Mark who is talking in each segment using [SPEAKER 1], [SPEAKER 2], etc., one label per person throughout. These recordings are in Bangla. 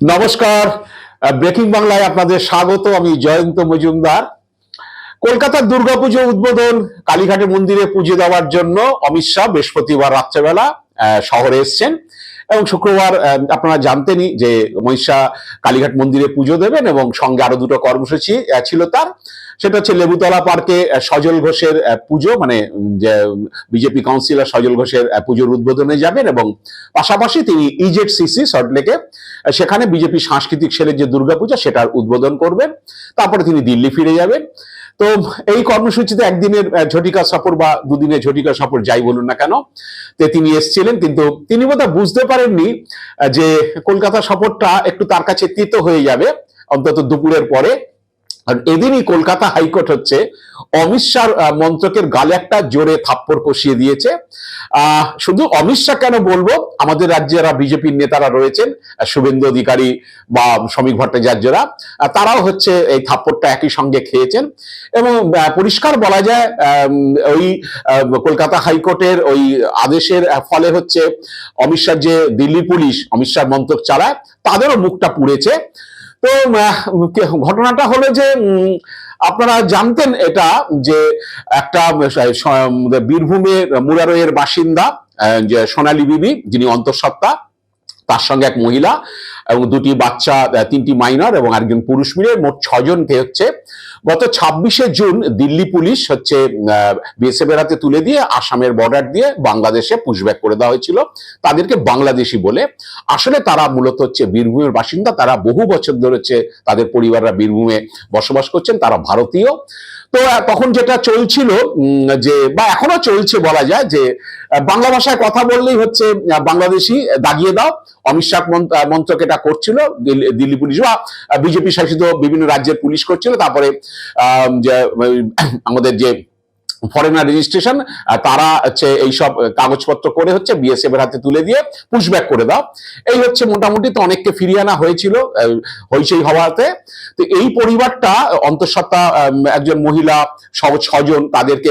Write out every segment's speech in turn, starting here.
[SPEAKER 1] নমস্কার। ব্রেকিং বাংলায় আপনাদের স্বাগত, আমি জয়ন্ত মজুমদার। কলকাতার দুর্গাপুজো উদ্বোধন কালীঘাটে মন্দিরে পুজো দেওয়ার জন্য অমিত শাহ বৃহস্পতিবার রাত্রেবেলা শহরে এসছেন। এবং শুক্রবার আপনারা জানতেনই যে শাহ কালীঘাট মন্দিরে পুজো দেবেন এবং সঙ্গে আরও দুটো কর্মসূচি ছিল তার। সেটা হচ্ছে লেবুতলা পার্কে সজল ঘোষের পুজো মানে যে, বিজেপি কাউন্সিলর সজল ঘোষের পুজোর উদ্বোধনে যাবেন এবং পাশাপাশি তিনি ইজেড সিসি সল্টলেকে সেখানে বিজেপি সাংস্কৃতিক সেলের যে দুর্গাপূজা, সেটার উদ্বোধন করবেন। তারপরে তিনি দিল্লি ফিরে যাবেন। তো এই কর্মসূচিতে একদিনের ঝটিকা সফর বা দুদিনের ঝটিকা সফর যাই বলুন না কেন, তে তিনি এসছিলেন, কিন্তু তিনি বোধহয় বুঝতে পারেননি যে কলকাতা সফরটা একটু তার কাছে তিত হয়ে যাবে, অন্তত দুপুরের পরে। আর এদিনই কলকাতা হাইকোর্ট হচ্ছে, অমিত শাহ মন্ত্রকের গালে একটা জোরে থাপ্পড় কষিয়ে দিয়েছে। শুধু অমিত শাহ কেন বলব, আমাদের রাজ্যে যারা বিজেপির নেতারা রয়েছেন শুভেন্দু অধিকারী বা শ্রমিক ভট্টাচার্যরা তারাও হচ্ছে এই থাপ্পড়টা একই সঙ্গে খেয়েছেন। এবং পরিষ্কার বলা যায় ওই কলকাতা হাইকোর্টের ওই আদেশের ফলে হচ্ছে অমিত শাহ যে দিল্লি পুলিশ, অমিত শাহ মন্ত্রক চালায়, তাদেরও মুখটা পুড়েছে। তো ঘটনাটা হলো যে আপনারা জানতেন এটা যে একটা বীরভূমে মুরারয়ের বাসিন্দা সোনালী বিবি, যিনি অন্তঃসত্ত্বা, তার সঙ্গে এক মহিলা এবং দুটি বাচ্চা তিনটি মাইনর এবং একজন পুরুষ মিলে মোট ছজনকে হচ্ছে। গত ছাব্বিশে জুন দিল্লি পুলিশ হচ্ছে বিএসএফ এর হাতে তুলে দিয়ে আসামের বর্ডার দিয়ে বাংলাদেশে পুশব্যাক করে দেওয়া হয়েছিল। তাদেরকে বাংলাদেশি বলে। আসলে তারা মূলত হচ্ছে বীরভূমের বাসিন্দা। তারা বহু বছর ধরে হচ্ছে তাদের পরিবাররা বীরভূমে বসবাস করছেন। তারা ভারতীয়। তো তখন যেটা চলছিল যে, বা এখনও চলছে বলা যায় যে বাংলা ভাষায় কথা বললেই হচ্ছে বাংলাদেশি দাগিয়ে দাও। অমিত শাহ মন্ত- মন্ত্রক এটা করছিল, দিল্লি পুলিশ। বা বিজেপি শাসিত বিভিন্ন রাজ্যের পুলিশ করছিল, তারপরে আমাদের যে ফরেনার রেজিস্ট্রেশন তারা হচ্ছে এইসব কাগজপত্র করে হচ্ছে বিএসএফ এর হাতে তুলে দিয়ে পুশব্যাক করে দাও। এই হচ্ছে মোটামুটি তো অনেককে ফিরিয়ে আনা হয়েছিল হইচই হওয়াতে। তো এই পরিবারটা অন্তঃসত্ত্বা একজন মহিলা সব ছজন তাদেরকে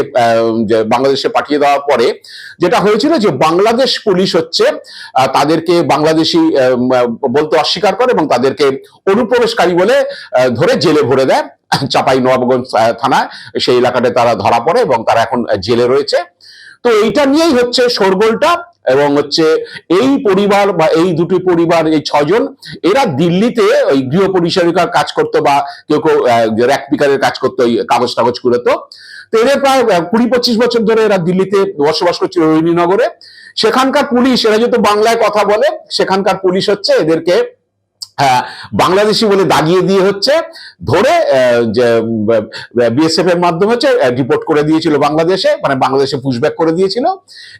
[SPEAKER 1] বাংলাদেশে পাঠিয়ে দেওয়ার পরে যেটা হয়েছিল যে বাংলাদেশ পুলিশ হচ্ছে তাদেরকে বাংলাদেশি বলতে অস্বীকার করে এবং তাদেরকে অনুপ্রবেশকারী বলে ধরে জেলে ভরে দেয়। চাপাই নবাবগঞ্জ থানায়। সেই এলাকাতে তারা ধরা পড়ে এবং তারা এখন জেলে রয়েছে। তো এইটা নিয়েই হচ্ছে শোরগোলটা এবং হচ্ছে এই পরিবার বা এই দুটি পরিবার, এই ছজন, এরা দিল্লিতে ওই গৃহ পরিচারিকার কাজ করতো বা কেউ কেউ র্যাক পিকারের কাজ করতো ওই কাগজ টাগজ কুড়োতো তো। এদের প্রায় কুড়ি পঁচিশ বছর ধরে এরা দিল্লিতে বসবাস করছিল রোহিণীনগরে সেখানকার পুলিশ, এরা যেহেতু বাংলায় কথা বলে, সেখানকার পুলিশ হচ্ছে এদেরকে হ্যাঁ, বাংলাদেশি বলে দাগিয়ে দিয়ে হচ্ছে ধরে বিএসএফ এর মাধ্যমে হচ্ছে রিপোর্ট করে দিয়েছিল বাংলাদেশে মানে বাংলাদেশে পুশব্যাক করে দিয়েছিল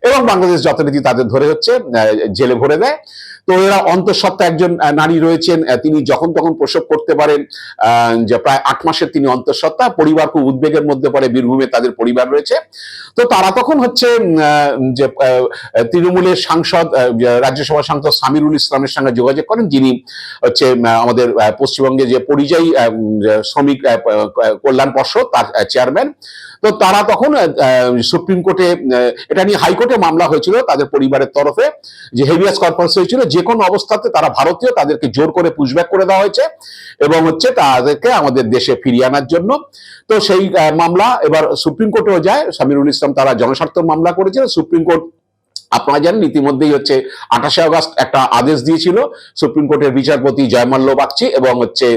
[SPEAKER 1] এবং বাংলাদেশ যথারীতি তাদের ধরে হচ্ছে জেলে ভরে দেয়। তো এরা অন্তঃসত্ত্বা একজন নারী রয়েছেন তিনি যখন তখন প্রসব করতে পারেন যে প্রায় আট মাসের তিনি অন্তঃসত্ত্বা পরিবার খুব উদ্বেগের মধ্যে পড়ে বীরভূমে তাদের পরিবার রয়েছে। তো তারা তখন হচ্ছে যে তৃণমূলের সাংসদ রাজ্যসভা সাংসদ সামিরুল ইসলামের সঙ্গে যোগাযোগ করেন যিনি হচ্ছে আমাদের পশ্চিমবঙ্গে যে পরিযায়ী শ্রমিক কল্যাণ পর্ষদ, তার চেয়ারম্যান তো তারা তখন সুপ্রিম কোর্টে এটা নিয়ে হাইকোর্টে মামলা হয়েছিল তাদের পরিবারের তরফে, যে হেভিয়াস কর্পাস হয়েছিল, যে কোনো অবস্থাতে তারা ভারতীয়, তাদেরকে জোর করে পুশব্যাক করে দেওয়া হয়েছে, এবং হচ্ছে তাদেরকে আমাদের দেশে ফিরিয়ে আনার জন্য, তো সেই মামলা এবার সুপ্রিম কোর্টেও যায় সামিরুল ইসলাম তারা জনস্বার্থ মামলা করেছিল, সুপ্রিম কোর্ট আপনারা জানেন, ইতিমধ্যেই হচ্ছে আঠাশে আগস্ট একটা আদেশ দিয়েছিল সুপ্রিম কোর্টের বিচারপতি জয়মাল্য বাগচি এবং হচ্ছে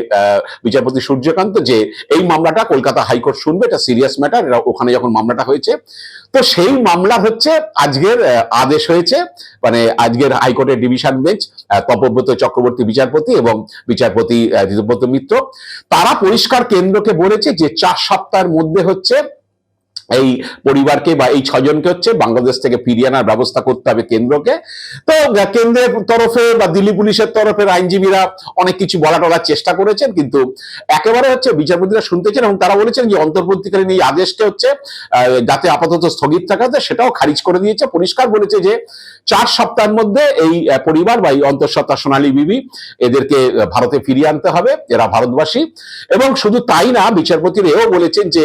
[SPEAKER 1] বিচারপতি সূর্যকান্ত যে এই মামলাটা কলকাতা হাইকোর্ট শুনবে, এটা সিরিয়াস ম্যাটার, এরা ওখানে যখন মামলাটা হয়েছে। তো সেই মামলা হচ্ছে আজকের আদেশ হয়েছে মানে আজকের হাইকোর্টের ডিভিশন বেঞ্চ তপব্রত চক্রবর্তী বিচারপতি এবং বিচারপতি ঋতুব্রত মিত্র, তারা পরিষ্কার কেন্দ্রকে বলেছে যে চার সপ্তাহের মধ্যে হচ্ছে এই পরিবারকে বা এই ছজনকে হচ্ছে বাংলাদেশ থেকে ফিরিয়ে আনার ব্যবস্থা করতে হবে কেন্দ্রকে। তো কেন্দ্রের তরফে বা দিল্লি পুলিশের তরফের আইনজীবীরা অনেক কিছু বলা টলার চেষ্টা করেছেন, কিন্তু একেবারে হচ্ছে বিচারপতিরা শুনতেছেন এবং তারা বলেছেন যে অন্তর্বর্তীকালীন এই আদেশকে হচ্ছে যাতে আপাতত স্থগিত থাকা যায় সেটাও খারিজ করে দিয়েছে। পরিষ্কার বলেছে যে চার সপ্তাহের মধ্যে এই পরিবার বা এই অন্তঃসত্ত্বা সোনালী বিবি এদেরকে ভারতে ফিরিয়ে আনতে হবে, এরা ভারতবাসী। এবং শুধু তাই না, বিচারপতিরা এও বলেছেন যে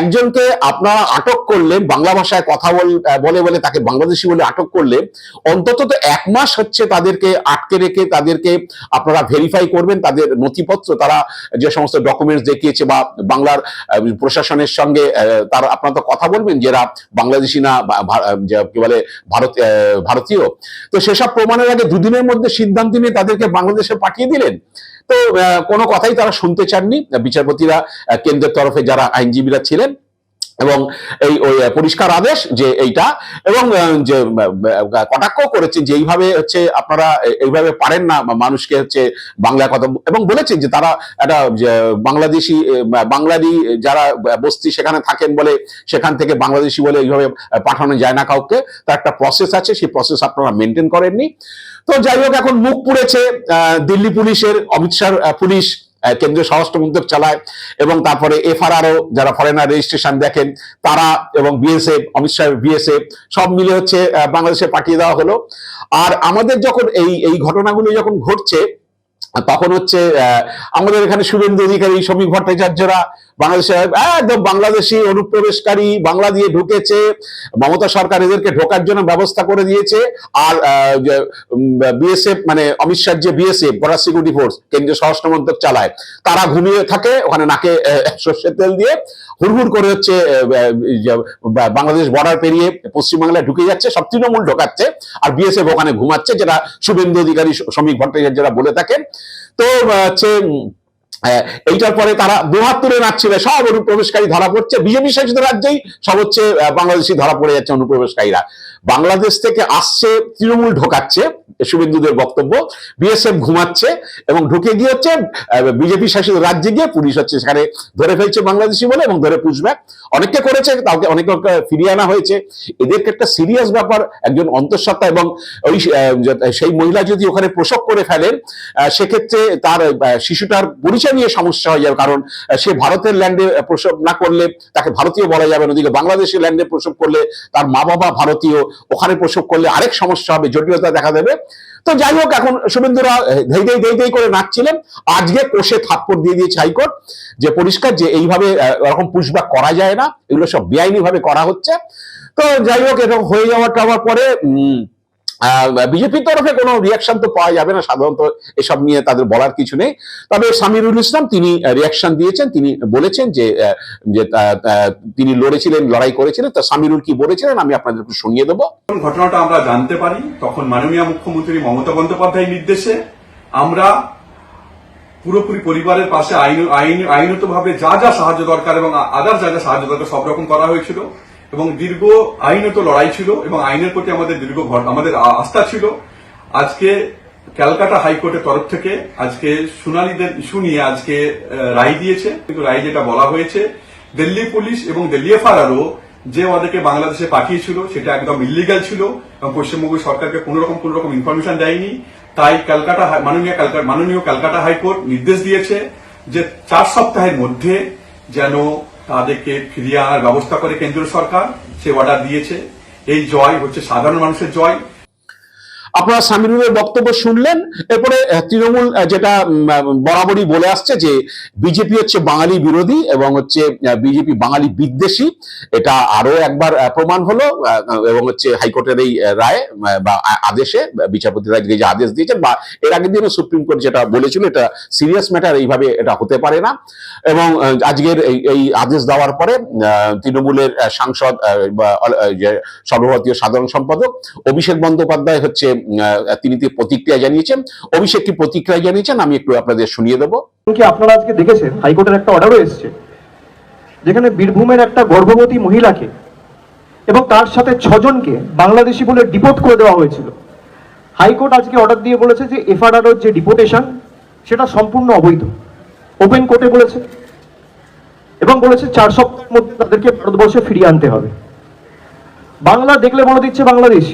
[SPEAKER 1] একজনকে আপনার আপনারা আটক করলেন, বাংলা ভাষায় কথা বল- বলে তাকে বাংলাদেশি বলে আটক করলে অন্তত তো এক মাস হচ্ছে তাদেরকে আটকে রেখে, তাদেরকে আপনারা ভেরিফাই করবেন, তাদের নথিপত্র, তারা যে সমস্ত ডকুমেন্টস দেখিয়েছে বা বাংলার প্রশাসনের সঙ্গে তার আপনারা তো কথা বলবেন যারা বাংলাদেশি না কি বলে, ভারত ভারতীয়। তো সেসব প্রমাণের আগে দুদিনের মধ্যে সিদ্ধান্ত নিয়ে তাদেরকে বাংলাদেশে পাঠিয়ে দিলেন। তো কোনো কথাই তারা শুনতে চাননি। বিচারপতিরা কেন্দ্রের তরফে যারা আইনজীবীরা ছিলেন এবং এই ওই পরিষ্কার আদেশ যে এইটা এবং যে কটাক্ষ করেছেন যে এইভাবে হচ্ছে আপনারা এইভাবে পারেন না মানুষকে হচ্ছে বাংলা কথা এবং বলেছেন যে তারা একটা বাংলাদেশি বাঙালি যারা বস্তি সেখানে থাকেন বলে সেখান থেকে বাংলাদেশি বলে এইভাবে পাঠানো যায় না কাউকে। তার একটা প্রসেস আছে, সেই প্রসেস আপনারা মেনটেন করেননি। তো যাই হোক, এখন মুখ পুড়েছে দিল্লি পুলিশের, অমিত শাহ পুলিশ। কেন্দ্রীয় স্বরাষ্ট্র মন্ত্রক চালায় এবং তারপরে এফআরআরও যারা ফরেনার রেজিস্ট্রেশন দেখেন, তারা এবং বিএসএফ, অমিত শাহ, বিএসএফ, সব মিলে হচ্ছে বাংলাদেশে পাঠিয়ে দেওয়া হলো। আর আমাদের যখন এই এই ঘটনাগুলো যখন ঘটছে, তখন হচ্ছে আমাদের এখানে শুভেন্দু অধিকারী শ্রমিক ভট্টাচার্যরা বাংলাদেশে একদম বাংলাদেশি অনুপ্রবেশকারী, বাংলা দিয়ে ঢুকেছে। মমতা সরকার এদেরকে ঢোকার জন্য ব্যবস্থা করে দিয়েছে। আর বিএসএফ মানে অমিত শাহ যে বিএসএফ বর্ডার সিকিউরিটি ফোর্স, কেন্দ্রীয় স্বরাষ্ট্র মন্ত্রক চালায়, তারা ঘুমিয়ে থাকে, ওখানে নাকে সর্ষের তেল দিয়ে হুড়হুড় করে হচ্ছে বাংলাদেশ বর্ডার পেরিয়ে পশ্চিমবাংলায় ঢুকে যাচ্ছে, সব তৃণমূল ঢোকাচ্ছে, আর বিএসএফ ওখানে ঘুমাচ্ছে, যেটা শুভেন্দু অধিকারী, শ্রমিক ভট্টাচার্যরা বলে থাকেন। তো হচ্ছে এইটার পরে তারা দুহাত তুলে নাচছিল, সব অনুপ্রবেশকারী ধরা পড়ছে। বিজেপি শাসিত রাজ্যেই সব হচ্ছে বাংলাদেশি ধরা পড়ে যাচ্ছে অনুপ্রবেশকারীরা। বাংলাদেশ থেকে আসছে, তৃণমূল ঢোকাচ্ছে, শুভেন্দুদের বক্তব্য। বিএসএফ ঘুমাচ্ছে এবং ঢুকে গিয়ে হচ্ছে বিজেপি শাসিত রাজ্যে গিয়ে পুলিশ হচ্ছে সেখানে ধরে ফেলছে বাংলাদেশি বলে এবং ধরে পুষব্যাক অনেককে করেছে, কাউকে, অনেকে ফিরিয়ে আনা হয়েছে। এদেরকে একটা সিরিয়াস ব্যাপার, একজন অন্তঃসত্ত্বা এবং ওই সেই মহিলা যদি ওখানে প্রসব করে ফেলেন সেক্ষেত্রে তার শিশুটার পরিচয় নিয়ে সমস্যা হয়ে যাবে, কারণ সে ভারতের ল্যান্ডে প্রসব না করলে তাকে ভারতীয় বলা যাবে না, ওদিকে বাংলাদেশের ল্যান্ডে প্রসব করলে তার মা বাবা ভারতীয়, ওখানে প্রসব করলে আরেক সমস্যা হবে, জটিলতা দেখা দেবে। তো যাই হোক, এখন শুভেন্দুরা ধেই ধেই ধেই ধেই করে নাচছিলেন। আজকে কোষে থাপ্পড় দিয়ে দিয়েছে হাইকোর্ট, যে পরিষ্কার যে এইভাবে এরকম পুশব্যাক করা যায় না, এগুলো সব বেআইনি ভাবে করা হচ্ছে। তো যাই হোক, এরকম হয়ে যাওয়ার টাওয়ার পরে বিজেপির তরফে কোনো রিয়াকশন তো পাওয়া যাবে না, সাধারণত এসব নিয়ে তাদের বলার কিছু নেই। তবে সামিরুল ইসলাম তিনি রিয়াকশন দিয়েছেন, তিনি বলেছেন যে যে তিনি লড়েছিলেন, লড়াই করেছিলেন, তা সামিরুল কি বলেছিলেন আমি আপনাদের একটু শুনিয়ে দেবো।
[SPEAKER 2] ঘটনাটা আমরা জানতে পারি, তখন মাননীয় মুখ্যমন্ত্রী মমতা বন্দ্যোপাধ্যায়ের নির্দেশে আমরা পুরোপুরি পরিবারের পাশে আইন আইন, আইনতভাবে যা যা সাহায্য দরকার এবং আদার যা যা সাহায্য দরকার সব রকম করা হয়েছিল। এবং দীর্ঘ আইনত লড়াই ছিল এবং আইনের প্রতি আমাদের দীর্ঘ আমাদের আস্থা ছিল। আজকে ক্যালকাটা হাইকোর্টের তরফ থেকে আজকে শুনানিদের ইস্যু নিয়ে আজকে রায় দিয়েছে। কিন্তু রায় যেটা বলা হয়েছে, দিল্লি পুলিশ এবং দিল্লি এফআরআরও যে ওদেরকে বাংলাদেশে পাঠিয়েছিল সেটা একদম ইলিগাল ছিল এবং পশ্চিমবঙ্গ সরকারকে কোন রকম কোন রকম ইনফরমেশন দেয়নি। তাই ক্যালকাটা মাননীয় ক্যালকাটা মাননীয় ক্যালকাটা হাইকোর্ট নির্দেশ দিয়েছে যে চার সপ্তাহের মধ্যে যেন তাদেরকে ফিরিয়ে আনার ব্যবস্থা করে কেন্দ্রীয় সরকার, সে অর্ডার দিয়েছে। এই জয় হচ্ছে সাধারণ মানুষের জয়।
[SPEAKER 1] আপনারা সামিরুলের বক্তব্য শুনলেন, এরপরে তৃণমূল যেটা বরাবরই বলে আসছে যে বিজেপি হচ্ছে বাঙালি বিরোধী এবং হচ্ছে বিজেপি বাঙালি বিদ্বেষী। এটা আরও একবার প্রমাণ হলো এবং হচ্ছে হাইকোর্টের এই রায় বা আদেশে, বা বিচারপতিরা আজকে যে আদেশ দিয়েছেন, বা এর আগের দিনও সুপ্রিম কোর্ট যেটা বলেছিল, এটা সিরিয়াস ম্যাটার এইভাবে এটা হতে পারে না। এবং আজকের এই আদেশ দেওয়ার পরে তৃণমূলের সাংসদ সর্বভারতীয় সাধারণ সম্পাদক, অভিষেক বন্দ্যোপাধ্যায় হচ্ছে তিনি প্রতিক্রিয়া জানিয়েছেন অভিষেক কি প্রতিক্রিয়া জানিয়েছেন, আমি একটু আপনাদের শুনিয়ে দেবো।
[SPEAKER 3] কি আপনারা আজকে দেখেছেন, হাইকোর্টের একটা অর্ডারও এসেছে, যেখানে বীরভূমের একটা গর্ভবতী মহিলাকে এবং তার সাথে ছজনকে বাংলাদেশি বলে ডিপোর্ট করে দেওয়া হয়েছিল। হাইকোর্ট আজকে অর্ডার দিয়ে বলেছে যে এফআরআর যে ডিপোর্টেশন সেটা সম্পূর্ণ অবৈধ। ওপেন কোর্টে বলেছে। এবং বলেছে চার সপ্তাহের মধ্যে তাদেরকে ভারতবর্ষে ফিরিয়ে আনতে হবে। বাংলা দেখলে বলে দিচ্ছে বাংলাদেশ।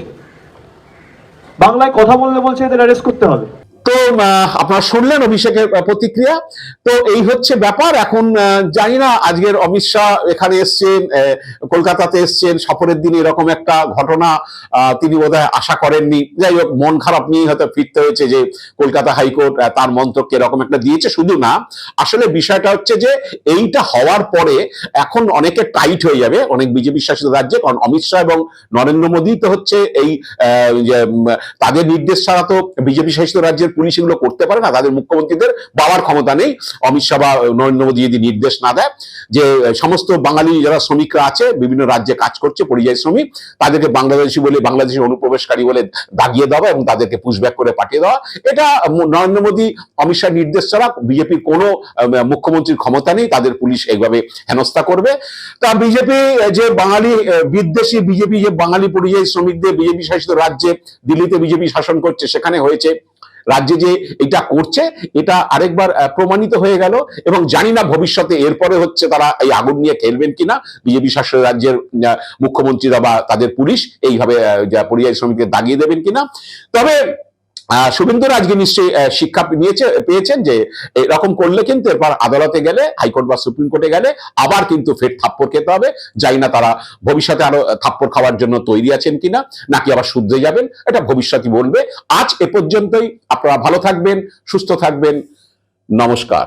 [SPEAKER 3] বাংলায় কথা বললে বলছে এদের অ্যারেস্ট করতে হবে।
[SPEAKER 1] তো আপনারা শুনলেন অভিষেকের প্রতিক্রিয়া। তো এই হচ্ছে ব্যাপার। এখন জানি না, আজকের অমিত শাহ এখানে এসছেন কলকাতাতে এসছেন। সফরের দিন এরকম একটা ঘটনা তিনি বোধহয় আশা করেননি। যাই হোক, মন খারাপ নিয়ে হয়তো ফিরতে হয়েছে যে কলকাতা হাইকোর্ট তার মন্তব্যকে এরকম একটা দিয়েছে। শুধু না, আসলে বিষয়টা হচ্ছে যে এইটা হওয়ার পরে এখন অনেকে টাইট হয়ে যাবে, অনেক বিজেপি শাসিত রাজ্যে। কারণ অমিত শাহ এবং নরেন্দ্র মোদী তো হচ্ছে এই তাদের নির্দেশ ছাড়া তো বিজেপি শাসিত রাজ্যের পুলিশ এগুলো করতে পারে না, তাদের মুখ্যমন্ত্রীদের বাবার ক্ষমতা নেই। অমিত শাহ বা নরেন্দ্র মোদী যদি নির্দেশ না দেয় যে, সমস্ত বাঙালি যারা শ্রমিকরা আছে, বিভিন্ন রাজ্যে কাজ করছে, পরিযায়ী শ্রমিক, তাদেরকে বাংলাদেশি বলে বাংলাদেশি অনুপ্রবেশকারী বলে দাগিয়ে দেওয়া এবং তাদেরকে পুশব্যাক করে পাঠিয়ে দেওয়া। এটা নরেন্দ্র মোদী, অমিত শাহ নির্দেশ ছাড়া বিজেপির কোনো মুখ্যমন্ত্রীর ক্ষমতা নেই, তাদের পুলিশ এইভাবে হেনস্থা করবে। তা বিজেপি যে বাঙালি বিদ্বেষী বিজেপি, যে বাঙালি পরিযায়ী শ্রমিকদের বিজেপি শাসিত রাজ্যে দিল্লিতে বিজেপি শাসন করছে, সেখানে হয়েছে রাজ্যে যে এটা করছে, এটা আরেকবার প্রমাণিত হয়ে গেল এবং জানি না ভবিষ্যতে এরপরে হচ্ছে তারা এই আগুন নিয়ে খেলবেন কিনা। বিজেপি শাসিত রাজ্যের মুখ্যমন্ত্রীরা বা তাদের পুলিশ এইভাবে পরিযায়ী শ্রমিকদের দাগিয়ে দেবেন কিনা। তবে শুভেন্দুর আজকে নিশ্চয়ই শিক্ষা নিয়েছে, পেয়েছেন যে এরকম করলে কিন্তু এরপর আদালতে গেলে, হাইকোর্ট বা সুপ্রিম কোর্টে গেলে আবার কিন্তু ফের থাপ্পড় খেতে হবে। যাই না তারা ভবিষ্যতে আরও থাপ্পড় খাওয়ার জন্য তৈরি আছেন কিনা, নাকি আবার শুদ্ধে যাবেন, এটা ভবিষ্যতই বলবে। আজ এ পর্যন্তই, আপনারা ভালো থাকবেন, সুস্থ থাকবেন। নমস্কার।